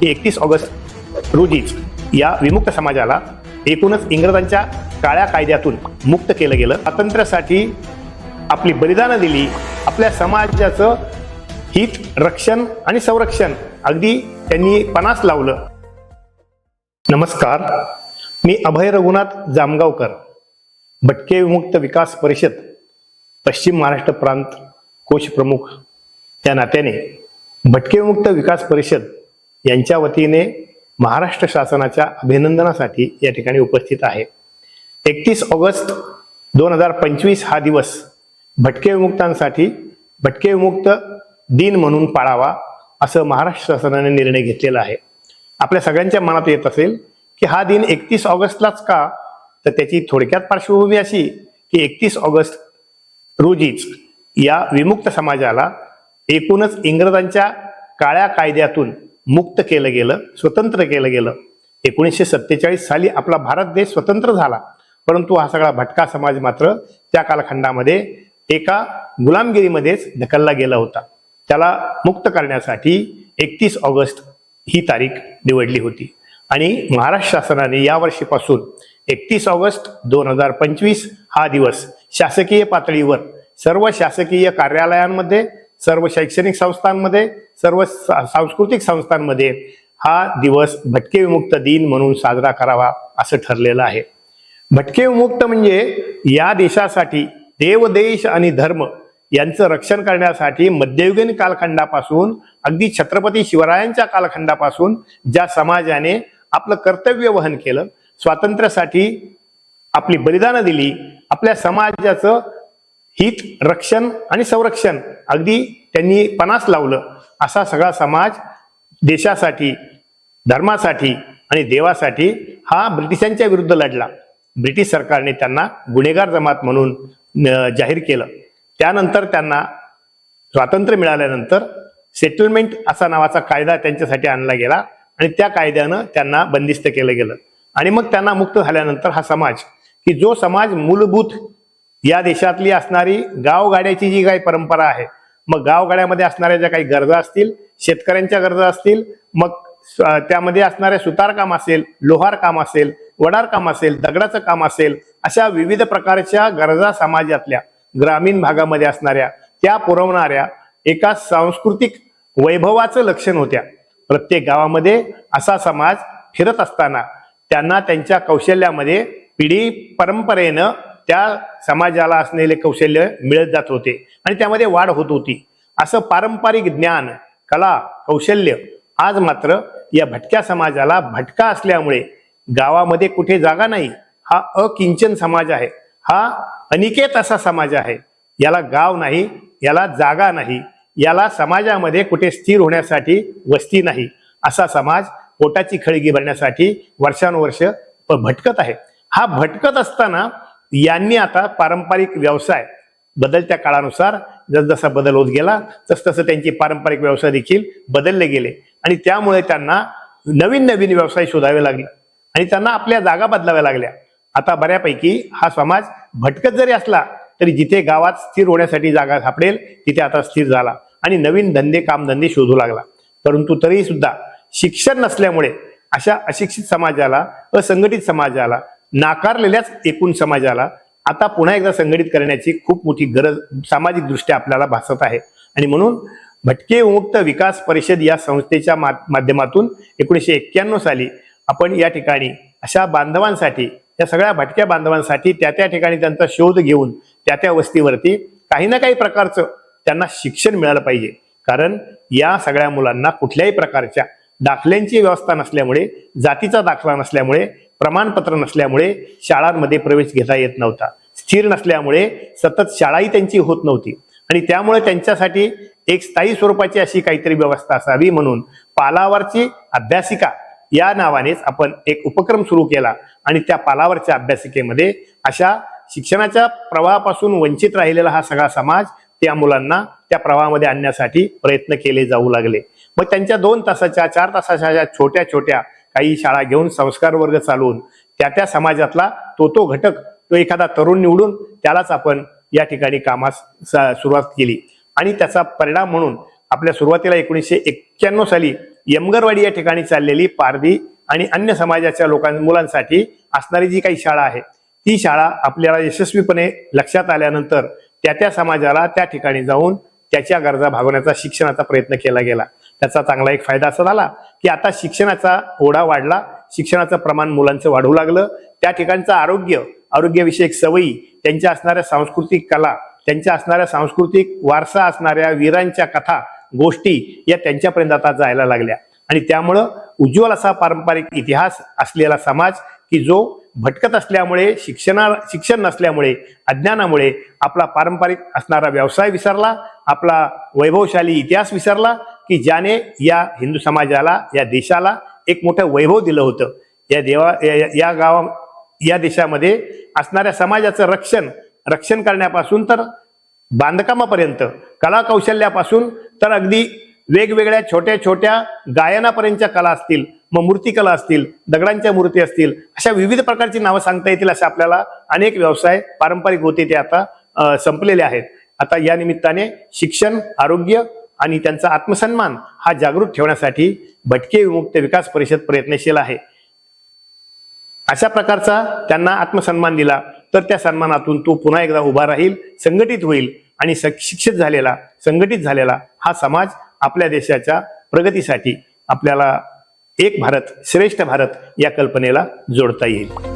की एकतीस ऑगस्ट रोजीच या विमुक्त समाजाला एकूणच इंग्रजांच्या काळ्या कायद्यातून मुक्त केलं गेलं. स्वातंत्र्यासाठी आपली बलिदानं दिली. आपल्या समाजाचं हित रक्षण आणि संरक्षण अगदी त्यांनी पणास लावलं. नमस्कार. मी अभय रघुनाथ जामगावकर भटके विमुक्त विकास परिषद पश्चिम महाराष्ट्र प्रांत कोश प्रमुख. त्या नात्याने भटके विमुक्त विकास परिषद यांच्या वतीने महाराष्ट्र शासनाच्या अभिनंदनासाठी या ठिकाणी उपस्थित आहे. एकतीस ऑगस्ट दोन हजार पंचवीस हा दिवस भटके विमुक्तांसाठी भटके विमुक्त दिन म्हणून पाळावा असं महाराष्ट्र शासनाने निर्णय घेतलेला आहे. आपल्या सगळ्यांच्या मनात येत असेल की हा दिन एकतीस ऑगस्टलाच का? तर त्याची थोडक्यात पार्श्वभूमी अशी की एकतीस ऑगस्ट रोजीच या विमुक्त समाजाला एकूणच इंग्रजांच्या काळ्या कायद्यातून मुक्त केलं गेलं स्वतंत्र केलं गेलं. एकोणीसशे सत्तेचाळीस साली आपला भारत देश स्वतंत्र झाला. परंतु हा सगळा भटका समाज मात्र त्या कालखंडामध्ये एका गुलामगिरीमध्येच ढकलला गेला होता. त्याला मुक्त करण्यासाठी एकतीस ऑगस्ट ही तारीख निवडली होती. आणि महाराष्ट्र शासनाने या वर्षीपासून एकतीस ऑगस्ट दोन हजार पंचवीस हा दिवस शासकीय पातळीवर सर्व शासकीय कार्यालयांमध्ये सर्व शैक्षणिक संस्थांमध्ये सर्व सांस्कृतिक संस्थांमध्ये हा दिवस भटके विमुक्त दिन म्हणून साजरा करावा असं ठरलेलं आहे. भटके विमुक्त म्हणजे या देशासाठी देव देश आणि धर्म यांचं रक्षण करण्यासाठी मध्ययुगीन कालखंडापासून अगदी छत्रपती शिवरायांच्या कालखंडापासून ज्या समाजाने आपलं कर्तव्य वहन केलं स्वातंत्र्यासाठी आपली बलिदानं दिली आपल्या समाजाचं हित रक्षण आणि संरक्षण. अगदी त्यांनी पणास लावलं. असा सगळा समाज देशासाठी धर्मासाठी आणि देवासाठी हा ब्रिटिशांच्या विरुद्ध लढला. ब्रिटिश सरकारने त्यांना गुन्हेगार जमात म्हणून जाहीर केलं. त्यानंतर त्यांना स्वातंत्र्य मिळाल्यानंतर सेटलमेंट असा नावाचा कायदा त्यांच्यासाठी आणला गेला आणि त्या कायद्यानं त्यांना बंदिस्त केलं गेलं. आणि मग त्यांना मुक्त झाल्यानंतर हा समाज की जो समाज मूलभूत या देशातली असणारी गावगाड्याची जी काही परंपरा आहे मग गावगाड्यामध्ये असणाऱ्या ज्या काही गरजा असतील शेतकऱ्यांच्या गरजा असतील मग त्यामध्ये असणारे सुतारकाम असेल लोहार काम असेल वडार काम असेल दगडाचं काम असेल अशा विविध प्रकारच्या गरजा समाजातल्या ग्रामीण भागामध्ये असणाऱ्या त्या पुरवणाऱ्या एका सांस्कृतिक वैभवाचं लक्षण होत्या. प्रत्येक गावामध्ये असा समाज फिरत असताना त्यांना त्यांच्या कौशल्यामध्ये पिढी परंपरेनं त्या समाजाला असलेले कौशल्य मिळत जात होते आणि त्यामध्ये वाढ होत होती. असं पारंपरिक ज्ञान कला कौशल्य आज मात्र या भटक्या समाजाला भटका असल्यामुळे गावामध्ये कुठे जागा नाही हा अकिंचन समाज आहे. हा अनिकेत असा समाज आहे. याला गाव नाही याला जागा नाही याला समाजामध्ये कुठे स्थिर होण्यासाठी वस्ती नाही असा समाज पोटाची खळगी भरण्यासाठी वर्षानुवर्ष भटकत आहे. हा भटकत असताना यांनी आता पारंपरिक व्यवसाय बदलत्या काळानुसार जसजसा बदल होत गेला तसतसं त्यांचे पारंपरिक व्यवसाय देखील बदलले गेले. आणि त्यामुळे त्यांना नवीन नवीन व्यवसाय शोधावे लागले. आणि त्यांना आपल्या जागा बदलाव्या लागल्या. आता बऱ्यापैकी हा समाज भटकत जरी असला तरी जिथे गावात स्थिर होण्यासाठी जागा सापडेल तिथे आता स्थिर झाला. आणि नवीन धंदे कामधंदे शोधू लागला. परंतु तरी सुद्धा शिक्षण नसल्यामुळे अशा अशिक्षित समाजाला असंघटित समाजाला नाकारलेल्याच एकूण समाजाला आता पुन्हा एकदा संघटित करण्याची खूप मोठी गरज सामाजिक दृष्ट्या आपल्याला भासत आहे. आणि म्हणून भटके विमुक्त विकास परिषद या संस्थेच्या मा- माध्यमातून एकोणीसशे एक्क्याण्णव साली आपण या ठिकाणी अशा बांधवांसाठी या सगळ्या भटक्या बांधवांसाठी त्या त्या ठिकाणी त्यांचा शोध घेऊन त्या त्या वस्तीवरती काही ना काही प्रकारचं त्यांना शिक्षण मिळालं पाहिजे. कारण या सगळ्या मुलांना कुठल्याही प्रकारच्या दाखल्यांची व्यवस्था नसल्यामुळे जातीचा दाखला नसल्यामुळे प्रमाणपत्र नसल्यामुळे शाळांमध्ये प्रवेश घेता येत नव्हता. स्थिर नसल्यामुळे सतत शाळाही त्यांची होत नव्हती. आणि त्यामुळे त्यांच्यासाठी एक स्थायी स्वरूपाची अशी काहीतरी व्यवस्था असावी म्हणून पालावरची अभ्यासिका या नावानेच आपण एक उपक्रम सुरू केला आणि त्या पालावरच्या अभ्यासिकेमध्ये अशा शिक्षणाच्या प्रवाहापासून वंचित राहिलेला हा सगळा समाज त्या मुलांना त्या प्रवाहामध्ये आणण्यासाठी प्रयत्न केले जाऊ लागले. मग त्यांच्या दोन तासाच्या चार तासाच्या छोट्या छोट्या काही शाळा घेऊन संस्कार वर्ग चालवून त्या त्या समाजातला तो तो घटक तो एखादा तरुण निवडून त्यालाच आपण या ठिकाणी कामास सुरुवात केली. आणि त्याचा परिणाम म्हणून आपल्या सुरुवातीला एकोणीसशे एक्क्याण्णव साली यमगरवाडी या ठिकाणी चाललेली पारधी आणि अन्य समाजाच्या लोकां मुलांसाठी असणारी जी काही शाळा आहे ती शाळा आपल्याला यशस्वीपणे लक्षात आल्यानंतर त्या त्या समाजाला त्या ठिकाणी जाऊन त्याच्या गरजा भागवण्याचा शिक्षणाचा प्रयत्न केला गेला. त्याचा चांगला एक फायदा असा झाला की आता शिक्षणाचा ओढा वाढला. शिक्षणाचं प्रमाण मुलांचं वाढू लागलं. त्या ठिकाणचं आरोग्य आरोग्यविषयक सवयी त्यांच्या असणाऱ्या सांस्कृतिक कला त्यांच्या असणाऱ्या सांस्कृतिक वारसा असणाऱ्या वीरांच्या कथा गोष्टी या त्यांच्यापर्यंत आता जायला लागल्या. आणि त्यामुळं उज्ज्वल असा पारंपरिक इतिहास असलेला समाज की जो भटकत असल्यामुळे शिक्षणा शिक्षण नसल्यामुळे अज्ञानामुळे आपला पारंपरिक असणारा व्यवसाय विसरला आपला वैभवशाली इतिहास विसरला की ज्याने या हिंदू समाजाला या देशाला एक मोठं वैभव दिलं होतं. या देवा या- या गावा या देशामध्ये असणाऱ्या समाजाचं रक्षण रक्षण करण्यापासून तर बांधकामापर्यंत कलाकौशल्यापासून तर अगदी वेगवेगळ्या छोट्या छोट्या गायनापर्यंतच्या कला असतील मग मूर्तिकला असतील दगडांच्या मूर्ती असतील अशा विविध प्रकारची नावं सांगता येतील असे आपल्याला अनेक व्यवसाय पारंपरिक होते ते आता संपलेले आहेत. आता या निमित्ताने शिक्षण आरोग्य आणि त्यांचा आत्मसन्मान हा जागृत ठेवण्यासाठी भटके विमुक्त विकास परिषद प्रयत्नशील आहे. अशा प्रकारचा त्यांना आत्मसन्मान दिला तर त्या सन्मानातून तो पुन्हा एकदा उभा राहील संघटित होईल आणि शिक्षित झालेला संघटित झालेला हा समाज आपल्या देशाच्या प्रगतीसाठी आपल्याला एक भारत श्रेष्ठ भारत या कल्पनेला जोडता येईल.